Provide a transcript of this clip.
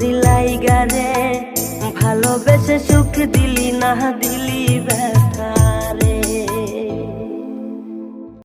তোরি লাইগা ভালোবেসে সুখ দিলি না দিলি ব্যথা।